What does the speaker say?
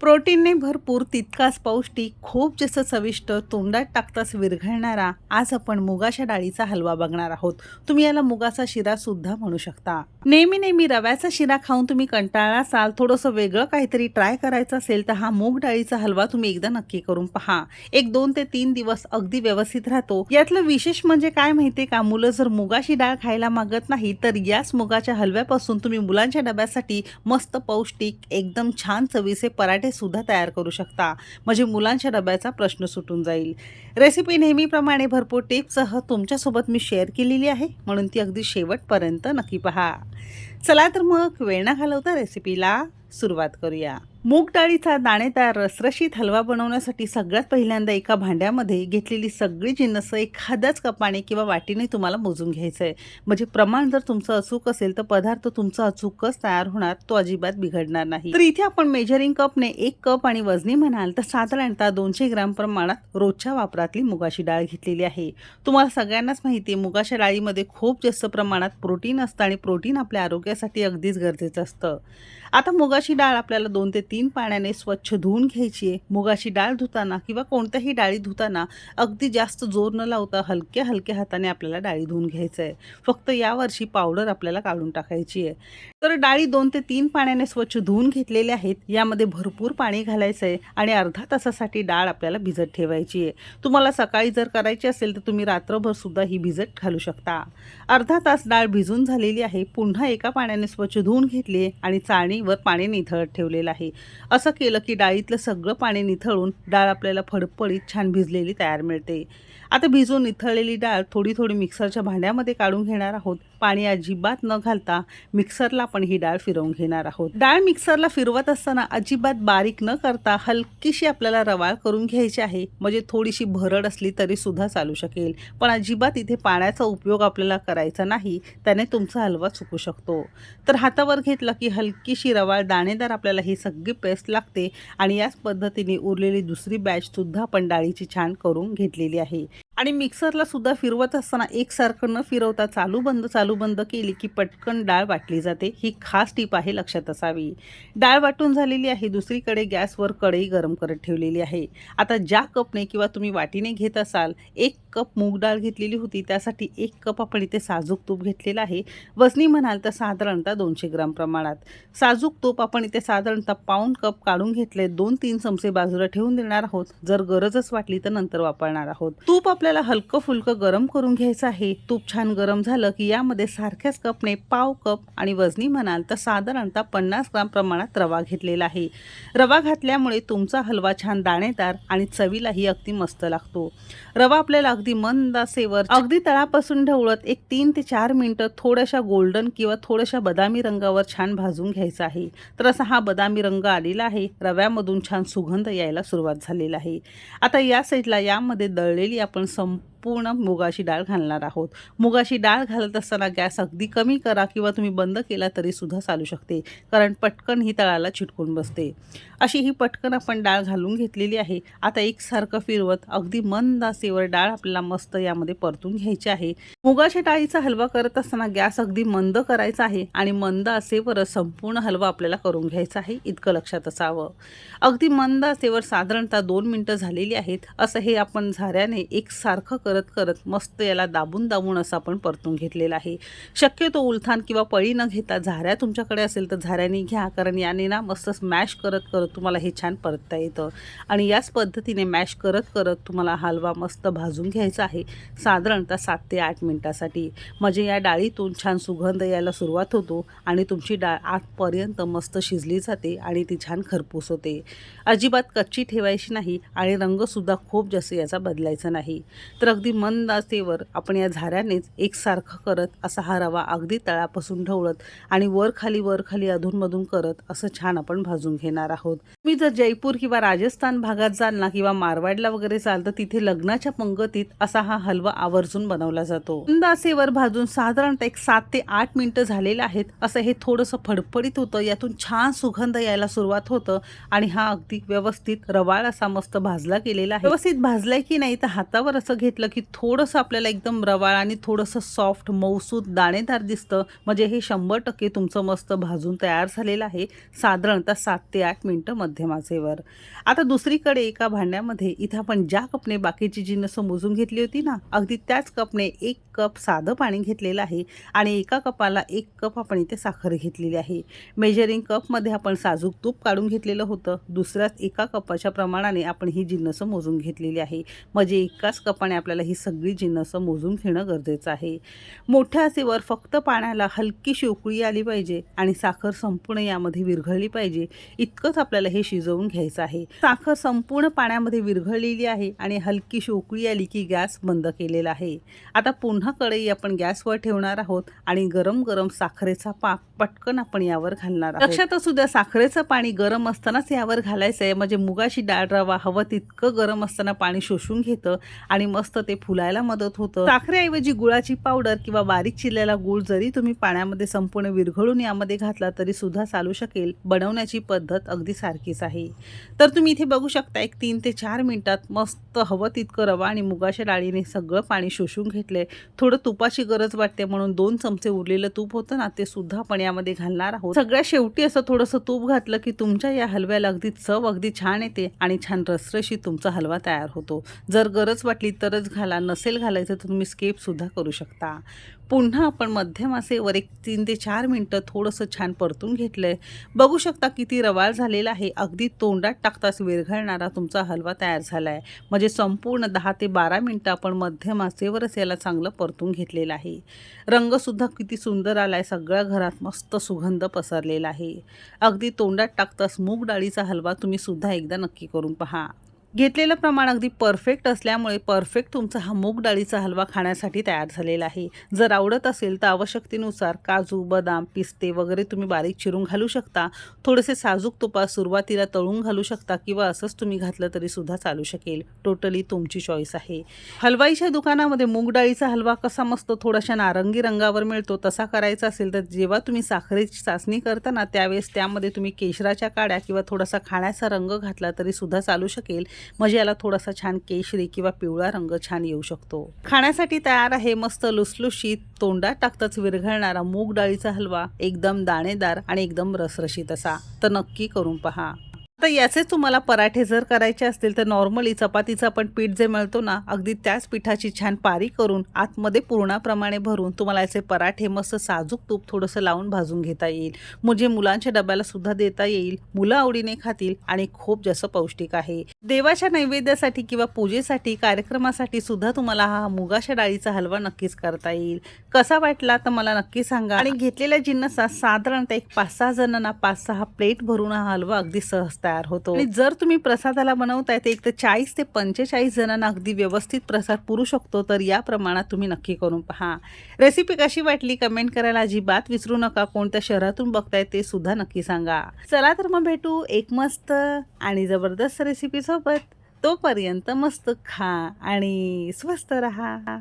प्रोटीनने भरपूर तितकाच पौष्टिक खूप जसं चविष्ट तोंडात टाकताच विरघळणारा आज आपण मुगाच्या डाळीचा हलवा बघणार आहोत. तुम्ही याला मुगाचा शिरा सुद्धा म्हणू शकता. नेहमी नेहमी रव्याचा शिरा खाऊन तुम्ही कंटाळा असाल थोडंसं वेगळं काहीतरी ट्राय करायचं असेल तर हा मूग डाळीचा हलवा तुम्ही एकदा नक्की करून पहा. एक दोन ते तीन दिवस अगदी व्यवस्थित राहतो. यातलं विशेष म्हणजे काय माहितीये का? मुलं जर मुगाची डाळ खायला मागत नाही तर याच मुगाच्या हलव्यापासून तुम्ही मुलांच्या डब्यासाठी मस्त पौष्टिक एकदम छान चवीचे पराठे सुद्धा तयार करू शकता. म्हणजे मुलांच्या डब्याचा प्रश्न सुटून जाईल. रेसिपी नेहमीप्रमाणे भरपूर टिप्ससह तुमच्यासोबत मी शेअर केलेली आहे. म्हणून ती अगदी शेवटपर्यंत नक्की पहा. चला तर मग वेळ न घालवता रेसिपीला सुरुवात करूया. मूग डाळीचा दाणेदार रसरशीत हलवा बनवण्यासाठी सगळ्यात पहिल्यांदा एका भांड्यामध्ये घेतलेली सगळी जिन्नस एखाद्याच कपाने किंवा वाटीने तुम्हाला मोजून घ्यायचं आहे म्हणजे प्रमाण जर तुमचं अचूक असेल तर पदार्थ तुमचा अचूकच तयार होणार तो अजिबात बिघडणार नाही. तर इथे आपण मेजरिंग कपने एक कप आणि वजनी म्हणाल तर साधारणतः दोनशे ग्रॅम प्रमाणात रोजच्या वापरातली मुगाची डाळ घेतलेली आहे. तुम्हाला सगळ्यांनाच माहिती आहे मुगाच्या डाळीमध्ये खूप जास्त प्रमाणात प्रोटीन असतं आणि प्रोटीन आपल्या आरोग्यासाठी अगदीच गरजेचं असतं. आता मुगाची डाळ आपल्याला दोन ते तीन तीन पाण्याने स्वच्छ धुवून घ्यायची आहे. मुगाची डाळ धुताना किंवा कोणत्याही डाळी धुताना अगदी जास्त जोर न लावता हलक्या हलक्या हाताने आपल्याला डाळी धुवून घ्यायचं आहे. फक्त यावर्षी पावडर आपल्याला काढून टाकायची आहे. तर डाळी दोन ते तीन पाण्याने स्वच्छ धुवून घेतलेल्या आहेत. यामध्ये भरपूर पाणी घालायचं आहे आणि अर्धा तासासाठी डाळ आपल्याला भिजत ठेवायची आहे. तुम्हाला सकाळी जर करायची असेल तर तुम्ही रात्रभर सुद्धा ही भिजत घालू शकता. अर्धा तास डाळ भिजून झालेली आहे. पुन्हा एका पाण्याने स्वच्छ धुवून घेतली आहे आणि चाळणीवर पाणी निथळत ठेवलेलं आहे. असं केलं की डाळीतलं सगळं पाणी निथळून डाळ आपल्याला फडफडीत छान भिजलेली तयार मिळते. आता भिजून निथळलेली डाळ थोडी थोडी मिक्सरच्या भांड्यामध्ये काढून घेणार आहोत. पाणी अजिबात न घालता मिक्सरला आपण ही डाळ फिरवून घेणार आहोत. डाळ मिक्सरला फिरवत असताना अजिबात बारीक न करता हलकीशी आपल्याला रवाळ करून घ्यायची आहे. म्हणजे थोडीशी भरड असली तरी सुद्धा चालू शकेल. पण अजिबात इथे पाण्याचा उपयोग आपल्याला करायचा नाही. त्याने तुमचा हलवा चुकू शकतो. तर हातावर घेतला की हलकीशी रवाळ दाणेदार आपल्याला ही सगळी पेस्ट लागते. आणि याच पद्धतीने उरलेली दुसरी बॅच सुद्धा आपण डाळीची छान करून घेतलेली आहे. आणि मिक्सरला सुद्धा फिरवत असताना एकसारखं न फिरवता चालू बंद चालू बंद केली की पटकन डाळ वाटली जाते. ही खास टीप आहे लक्षात असावी. डाळ वाटून झालेली आहे. दुसरीकडे गॅसवर कढई गरम करत ठेवलेली आहे. आता ज्या कपने किंवा तुम्ही वाटीने घेत असाल एक कप मूग डाळ घेतलेली होती. त्यासाठी एक कप आपण इथे साजूक तूप घेतलेलं आहे. वजनी म्हणाल तर साधारणतः दोनशे ग्राम प्रमाणात. साजूक तूप आपण इथे साधारणतः पाऊन कप काढून घेतले. दोन तीन चमचे बाजूला ठेवून देणार आहोत. जर गरजच वाटली तर नंतर वापरणार आहोत. तूप आपल्याला हलकं फुलकं गरम करून घ्यायचं आहे. तूप छान गरम झालं की यामध्ये सारख्याच कपने पाव कप आणि वजनी म्हणाल तर साधारणतः पन्नास ग्राम प्रमाणात रवा घेतलेला आहे. रवा घातल्यामुळे तुमचा हलवा छान दाणेदार आणि चवीलाही अगदी मस्त लागतो. रवा आपल्याला अगदी मंद असेवर अगदी तळापासून ढवळत एक तीन ते चार मिनिटं थोड्याशा गोल्डन किंवा थोड्याशा बदामी रंगावर छान भाजून घ्यायचा आहे. तर असा हा बदामी रंग आलेला आहे. रव्यामधून छान सुगंध यायला सुरुवात झालेला आहे. आता या साईडला यामध्ये दळलेली आपण some पूर्ण मुगाची डाळ घालणार आहोत. मुगाची डाळ घालत असताना गॅस अगदी कमी करा किंवा तुम्ही बंद केला तरी सुद्धा चालू शकते. कारण पटकन ही तळाला चिटकून बसते. अशी ही पटकन आपण डाळ घालून घेतलेली आहे. आता एकसारखं फिरवत अगदी मंद आसेवर डाळ आपल्याला मस्त यामध्ये परतून घ्यायची आहे. मुगाच्या डाळीचा हलवा करत असताना गॅस अगदी मंद करायचा आहे आणि मंद आसेवरच संपूर्ण हलवा आपल्याला करून घ्यायचा आहे. इतकं लक्षात असावं. अगदी मंद आसेवर साधारणतः दोन मिनटं झालेली आहेत. असं हे आपण झाऱ्याने एकसारखं करत करत मस्त याला दाबून दाबून असं आपण परतून घेतलेलं आहे. शक्यतो उलथान किंवा पळी न घेता झाऱ्या तुमच्याकडे असेल तर झाऱ्याने घ्या कारण याने ना मस्त स्मॅश करत करत तुम्हाला हे छान परतता येतं. आणि याच पद्धतीने मॅश करत करत तुम्हाला हलवा मस्त भाजून घ्यायचा आहे. साधारणतः सात ते आठ मिनटासाठी. म्हणजे या डाळीतून छान सुगंध यायला सुरुवात होतो आणि तुमची डाळ आतपर्यंत मस्त शिजली जाते आणि ती छान खरपूस होते. अजिबात कच्ची ठेवायची नाही आणि रंगसुद्धा खूप जास्त याचा बदलायचा नाही. तर अगदी मंद आचेवर आपण या झाऱ्यानेच एकसारखं करत असा हा रवा अगदी तळापासून ढवळत आणि वर खाली वर खाली अधूनमधून करत असं छान आपण भाजून घेणार आहोत. जर जयपूर किंवा राजस्थान भागात जाल ना किंवा मारवाडला वगैरे जाल तर तिथे लग्नाच्या पंगतीत असा हा हलवा आवर्जून बनवला जातो. अंदासेवर भाजून साधारणतः एक सात ते आठ मिनिटं झालेले आहेत. असं हे थोडंसं फडफडीत होतं. यातून छान सुगंध यायला सुरुवात होतं आणि हा अगदी व्यवस्थित रवाळ असा मस्त भाजला गेलेला आहे. व्यवस्थित भाजलाय की नाही तर हातावर असं घेतलं की थोडंसं आपल्याला एकदम रवाळ आणि थोडंसं सॉफ्ट मऊसूद दाणेदार दिसतं. म्हणजे हे शंभर टक्के तुमचं मस्त भाजून तयार झालेलं आहे. साधारणतः सात ते आठ मिनिटं मध्यम. मध्यम आता दुसरीकडे एका भांड्यामध्ये इथं आपण ज्या कपने बाकीची जिन्नसं मोजून घेतली होती ना अगदी त्याच कपने एक कप साधं पाणी घेतलेलं आहे आणि एका कपाला एक कप आपण इथे साखर घेतलेली आहे. मेजरिंग कपमध्ये आपण साजूक तूप काढून घेतलेलं होतं. दुसऱ्याच एका कपाच्या प्रमाणाने आपण ही जिन्नसं मोजून घेतलेली आहे म्हणजे एकाच कपाने आपल्याला ही सगळी जिन्नसं मोजून घेणं गरजेचं आहे. मोठ्या असेवर फक्त पाण्याला हलकी शिवकुळी आली पाहिजे आणि साखर संपूर्ण यामध्ये विरघळली पाहिजे. इतकंच आपल्याला हे शिजवून घ्यायचं आहे. साखर संपूर्ण पाण्यामध्ये विरघळलेली आहे आणि हलकी उकळी आली की गॅस बंद केलेला आहे. आता पुन्हा कढई आपण गॅसवर ठेवणार आहोत आणि गरम गरम साखरेचा पाक पटकन आपण यावर घालणार आहोत. लक्षात असू द्या साखरेचं पाणी गरम असतानाच यावर घालायचं आहे म्हणजे मुगाची डाळ रवा हवं तितकं गरम असताना पाणी शोषून घेतं आणि मस्त ते फुलायला मदत होतं. साखरेऐवजी गुळाची पावडर किंवा बारीक चिरलेला गुळ जरी तुम्ही पाण्यामध्ये संपूर्ण विरघळून यामध्ये घातला तरी सुद्धा चालू शकेल. बनवण्याची पद्धत अगदी सारखीच आहे. तर तुम्ही इथे बघू शकता एक तीन ते चार मिनटात मस्त हवं तितकं रवा आणि मुगाच्या डाळीने सगळं पाणी शोषून घेतलं आहे थोडं तुपाची गरज वाटते म्हणून दोन चमचे उरलेलं तूप होतं ना ते सुद्धा आपण यामध्ये घालणार आहोत. सगळ्या शेवटी असं थोडंसं तूप घातलं की तुमच्या या हलव्याला अगदी चव अगदी छान येते आणि छान रसरशी तुमचा हलवा तयार होतो. जर गरज वाटली तरच घाला नसेल घालायचं तर तुम्ही स्केपसुद्धा करू शकता. पुन्हा आपण मध्यमासेवर एक तीन ते चार मिनटं थोडंसं छान परतून घेतलंय. बघू शकता किती रवाळ झालेला आहे. अगदी तोंडात टाकताच विरघळणारा तुमचा हलवा तयार झाला आहे म्हणजे संपूर्ण दहा ते बारा मिनटं आपण मध्यमासेवरच याला चांगलं परतून घेतलेलं आहे. रंगसुद्धा किती सुंदर आला आहे सगळ्या घरात मस्त सुगंध पसरलेला आहे. अगदी तोंडात टाकताच मूग डाळीचा हलवा तुम्ही सुद्धा एकदा नक्की करून पहा. घेतलेलं प्रमाण अगदी परफेक्ट असल्यामुळे परफेक्ट तुमचा हा मूग डाळीचा हलवा खाण्यासाठी तयार झालेला आहे. जर आवडत असेल तर आवश्यकतेनुसार काजू बदाम पिस्ते वगैरे तुम्ही बारीक चिरून घालू शकता. थोडेसे साजूक तुपा सुरुवातीला तळून घालू शकता किंवा असंच तुम्ही घातलं तरी सुद्धा चालू शकेल. टोटली तुमची चॉईस आहे. हलवाईच्या दुकानामध्ये मूग डाळीचा हलवा कसा मस्त थोडाशा नारंगी रंगावर मिळतो तसा करायचा असेल तर जेव्हा तुम्ही साखरेची चाचणी करताना त्यावेळेस त्यामध्ये तुम्ही केशराच्या काड्या किंवा थोडासा खाण्याचा रंग घातला तरी सुद्धा चालू शकेल. म्हणजे याला थोडासा छान केशरी किंवा पिवळा रंग छान येऊ शकतो. खाण्यासाठी तयार आहे मस्त लुसलुशीत तोंडात टाकताच विरघळणारा मूग डाळीचा हलवा एकदम दाणेदार आणि एकदम रसरशीत असा. तर नक्की करून पहा. तर याचे तुम्हाला पराठे जर करायचे असतील तर नॉर्मली चपातीचं आपण पीठ जे मिळतो ना अगदी त्याच पिठाची छान पारी करून आतमध्ये पूर्णाप्रमाणे भरून तुम्हाला याचे पराठे मस्त साजूक तूप थोडंसं लावून भाजून घेता येईल. म्हणजे मुलांच्या डब्याला सुद्धा देता येईल मुलं आवडीने खातील आणि खूप जास्त पौष्टिक आहे. देवाच्या नैवेद्यासाठी किंवा पूजेसाठी कार्यक्रमासाठी सुद्धा तुम्हाला हा मुगाच्या डाळीचा हलवा नक्कीच करता येईल. कसा वाटला तर मला नक्की सांगा. आणि घेतलेल्या जिन्नसा साधारणतः एक पाच सहा जणांना पाच सहा प्लेट भरून हा हलवा अगदी सहज तयार होतो. आणि जर तुम्ही प्रसादाला बनवताय तर एक तर चाळीस ते पंचेचाळीस जणांना अगदी व्यवस्थित प्रसाद पुरू शकतो तर या प्रमाणात तुम्ही नक्की करून पहा. रेसिपी कशी वाटली? कमेंट करायला अजिबात विसरू नका. कोणत्या शहरातून बघताय ते सुद्धा नक्की सांगा. चला तर मग भेटू एक मस्त आणि जबरदस्त रेसिपी सोबत. तोपर्यंत मस्त खा आणि स्वस्त रहा.